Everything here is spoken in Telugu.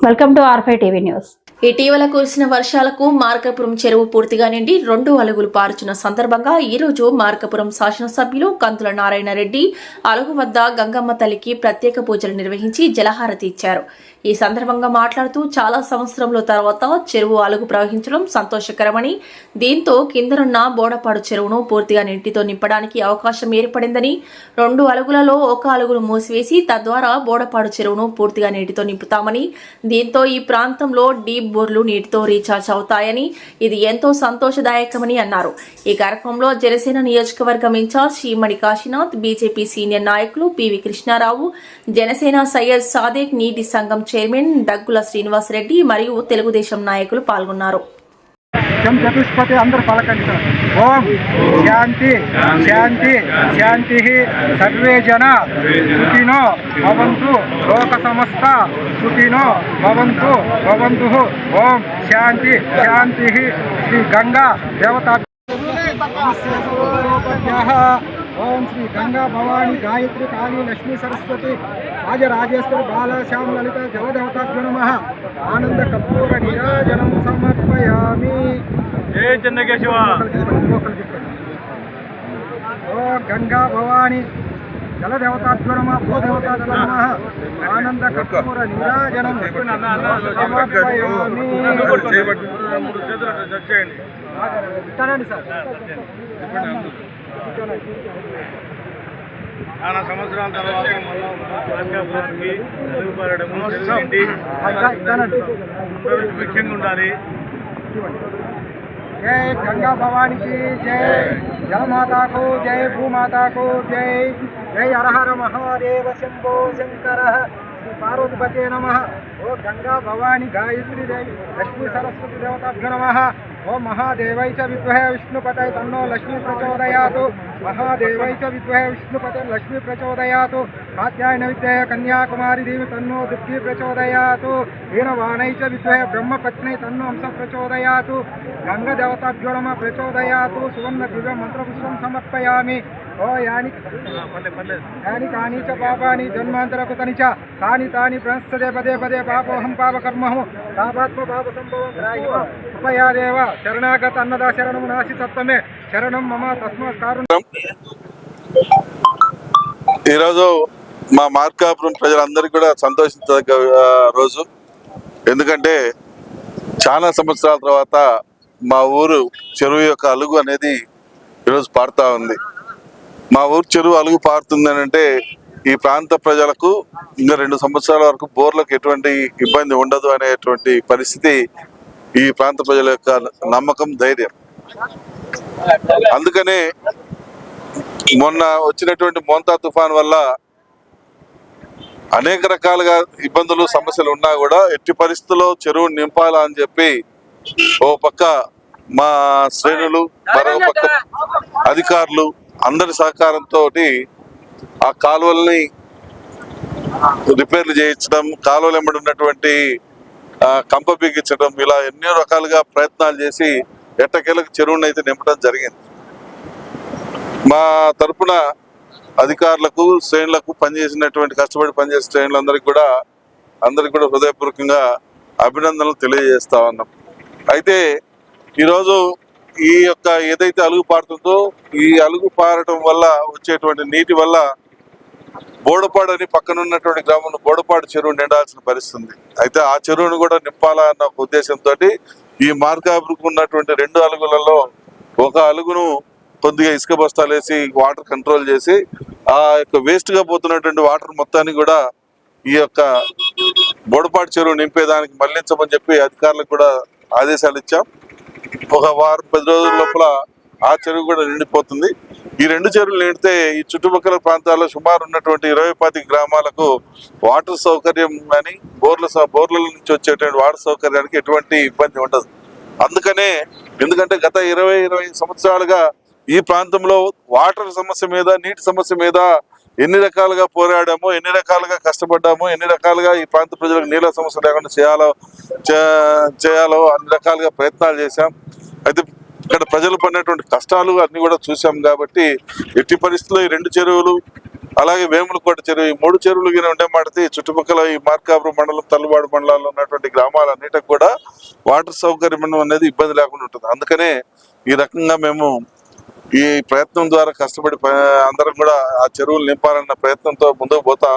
Welcome to RFI TV news ఇటీవల కురిసిన వర్షాలకు మార్కాపురం చెరువు పూర్తిగా నిండి రెండు అలుగులు పారుచున్న సందర్భంగా ఈ రోజు మార్కాపురం శాసనసభ్యులు కంతుల నారాయణ రెడ్డి అలుగు వద్ద గంగమ్మ తల్లికి ప్రత్యేక పూజలు నిర్వహించి జలహారతి ఇచ్చారు. ఈ సందర్భంగా మాట్లాడుతూ చాలా సంవత్సరంలో తర్వాత చెరువు అలుగు ప్రవహించడం సంతోషకరమని దీంతో కిందనున్న బోడపాడు చెరువును పూర్తిగా నీటితో నింపడానికి అవకాశం ఏర్పడిందని రెండు అలుగులలో ఒక అలుగును మూసివేసి తద్వారా బోడపాడు చెరువును పూర్తిగా నీటితో నింపుతామని దీంతో ఈ ప్రాంతంలో డీప్ బోర్లు నీటితో రీఛార్జ్ అవుతాయని ఇది ఎంతో సంతోషదాయకమని అన్నారు. ఈ కార్యక్రమంలో జనసేన నియోజకవర్గం incharge Srimani Kasinath BJP senior నాయకులు పివి కృష్ణారావు జనసేన సయ్యద్ సాదేక్ నీటి సంఘం చైర్మన్ దగ్గుల శ్రీనివాసరెడ్డి మరియు తెలుగుదేశం నాయకులు పాల్గొన్నారు. జం చతుష్పతి అందరు పలకండి సార్. ఓం శాంతి శాంతి శాంతి సర్వే జన సుఖినో భవంతు లోక సమస్త సుఖినో భవంతు భవంతు ఓం శాంతి శాంతి శ్రీ గంగా దేవతా ఓం శ్రీ గంగా భవాని గాయత్రి కాళీ లక్ష్మీ సరస్వతి రాజరాజేశ్వరి బాల శ్యామ లలిత జలదేవతాభ్యో నమ. ఆనంద కర్పూర నీరాజనం సమర్పయామి. జయ చెన్నకేశవ. ఓ గంగా భవాని జలదేవతాభ్యో నమ భూదేవతాభ్యో నమ. ఆనంద కర్పూర నీరాజనం సమర్పయామి. సార్. చాలా సంవత్సరాల తర్వాత మళ్ళా మార్కాపురానికి తెలుగుపారడము తెలుగుంటి ఉండాలి. జై గంగా భవానికి జై జలమాతకు జై భూమాతకు జై జై హరహర మహాదేవ శంభో శంకర శ్రీ పార్వతిపతే నమ. ఓ గంగా భవాని గాయత్రి దేవి లక్ష్మీ సరస్వతి దేవతాభ్యో నమ. ఓ మహాదేవై చ విద్మహే విష్ణుపతై తన్నో లక్ష్మీ ప్రచోదయాతు మహాదేవై చ విద్మహే విష్ణుపతై లక్ష్మీ ప్రచోదయాతు కాత్యాయన విద్యయ కన్యాకుమారి దేవి తన్నో దుఃఖీ ప్రచోదయాతు వీణవాణై చ విద్మహే బ్రహ్మపత్నై తన్నో హంస ప్రచోదయాతు గంగదేవతాభ్యో నమ ప్రచోదయాతు సువర్ణ దివ్య మంత్రపుష్పం సమర్పయామి ఓ యాని యాని కాని చ పాపాని జన్మాంతరకృతని చ తాని తాని ప్రణస్తదే పదే పదే పాపోహం పాపకర్మహం పాపాత్మ పాప సంభవం ఉపయాదేవ శరణాగత అన్నదా శరణం నాసి తత్వమే శరణం మమ తస్మాత్ కారుణ్యం ఈరోజు మా మార్కాపురం ప్రజలందరికీ కూడా సంతోషించదగ్గ రోజు. ఎందుకంటే చాలా సంవత్సరాల తర్వాత మా ఊరు చెరువు యొక్క అలుగు అనేది ఈరోజు పారుతూ ఉంది. మా ఊరు చెరువు అలుగు పారుతుంది అని అంటే ఈ ప్రాంత ప్రజలకు ఇంకా రెండు సంవత్సరాల వరకు బోర్లకు ఎటువంటి ఇబ్బంది ఉండదు అనేటువంటి పరిస్థితి ఈ ప్రాంత ప్రజల యొక్క నమ్మకం ధైర్యం. అందుకనే మొన్న వచ్చినటువంటి మోంతా తుఫాన్ వల్ల అనేక రకాలుగా ఇబ్బందులు సమస్యలు ఉన్నా కూడా ఎట్టి పరిస్థితుల్లో చెరువు నింపాలా అని చెప్పి ఓ పక్క మా శ్రేణులు మరో పక్క అధికారులు అందరి సహకారంతో ఆ కాలువల్ని రిపేర్లు చేయించడం కాలువలు ఉన్నటువంటి కంప బిగించడం ఇలా ఎన్నో రకాలుగా ప్రయత్నాలు చేసి ఎట్టకేలకు చెరువును అయితే నింపడం జరిగింది. మా తరపున అధికారులకు శ్రేణులకు పనిచేసినటువంటి కష్టపడి పనిచేసే శ్రేణులందరికీ కూడా అందరికి కూడా హృదయపూర్వకంగా అభినందనలు తెలియజేస్తా ఉన్నాం. అయితే ఈరోజు ఈ యొక్క ఏదైతే అలుగు పారుతుందో ఈ అలుగు పారటం వల్ల వచ్చేటువంటి నీటి వల్ల బోడపాడు అని పక్కన ఉన్నటువంటి గ్రామంలో బోడపాడు చెరువు నిండాల్సిన పరిస్థితి ఉంది అయితే ఆ చెరువును కూడా నింపాలా అన్న ఒక ఉద్దేశంతో ఈ మార్గాభివృద్ధి ఉన్నటువంటి రెండు అలుగులలో ఒక అలుగును కొద్దిగా ఇసుక బస్తాలు వేసి వాటర్ కంట్రోల్ చేసి ఆ యొక్క వేస్ట్గా పోతున్నటువంటి వాటర్ మొత్తాన్ని కూడా ఈ యొక్క బోడపాడు చెరువు నింపేదానికి మళ్ళించమని చెప్పి అధికారులకు కూడా ఆదేశాలు ఇచ్చాం. ఒక వారం పది రోజుల లోపల ఆ చెరువు కూడా నిండిపోతుంది. ఈ రెండు చెరువులు నిండితే ఈ చుట్టుపక్కల ప్రాంతాల్లో సుమారు ఉన్నటువంటి ఇరవై గ్రామాలకు వాటర్ సౌకర్యం కానీ బోర్ల సౌ- బోర్ల నుంచి వచ్చేటువంటి వాటర్ సౌకర్యానికి ఎటువంటి ఇబ్బంది ఉండదు. అందుకనే ఎందుకంటే గత ఇరవై ఇరవై సంవత్సరాలుగా ఈ ప్రాంతంలో వాటర్ సమస్య మీద నీటి సమస్య మీద ఎన్ని రకాలుగా పోరాడామో ఎన్ని రకాలుగా కష్టపడ్డామో ఎన్ని రకాలుగా ఈ ప్రాంత ప్రజలకు నీళ్ళ సమస్య లేకుండా చేయాలో చే- చేయాలో అన్ని రకాలుగా ప్రయత్నాలు చేశాం. అయితే ఇక్కడ ప్రజలు పడినటువంటి కష్టాలు అన్ని కూడా చూసాం కాబట్టి ఎట్టి పరిస్థితుల్లో ఈ రెండు చెరువులు అలాగే వేములకోట చెరువు ఈ మూడు చెరువులు గిన ఉండే మాటది చుట్టుపక్కల ఈ మార్కాపురం మండలం తల్లుబాడు మండలాల్లో ఉన్నటువంటి గ్రామాలన్నిటికి కూడా వాటర్ సౌకర్యం అనేది ఇబ్బంది లేకుండా ఉంటుంది. అందుకనే ఈ రకంగా మేము ఈ ప్రయత్నం ద్వారా కష్టపడి అందరం కూడా ఆ చెరువులు నింపాలన్న ప్రయత్నంతో ముందుకు పోతా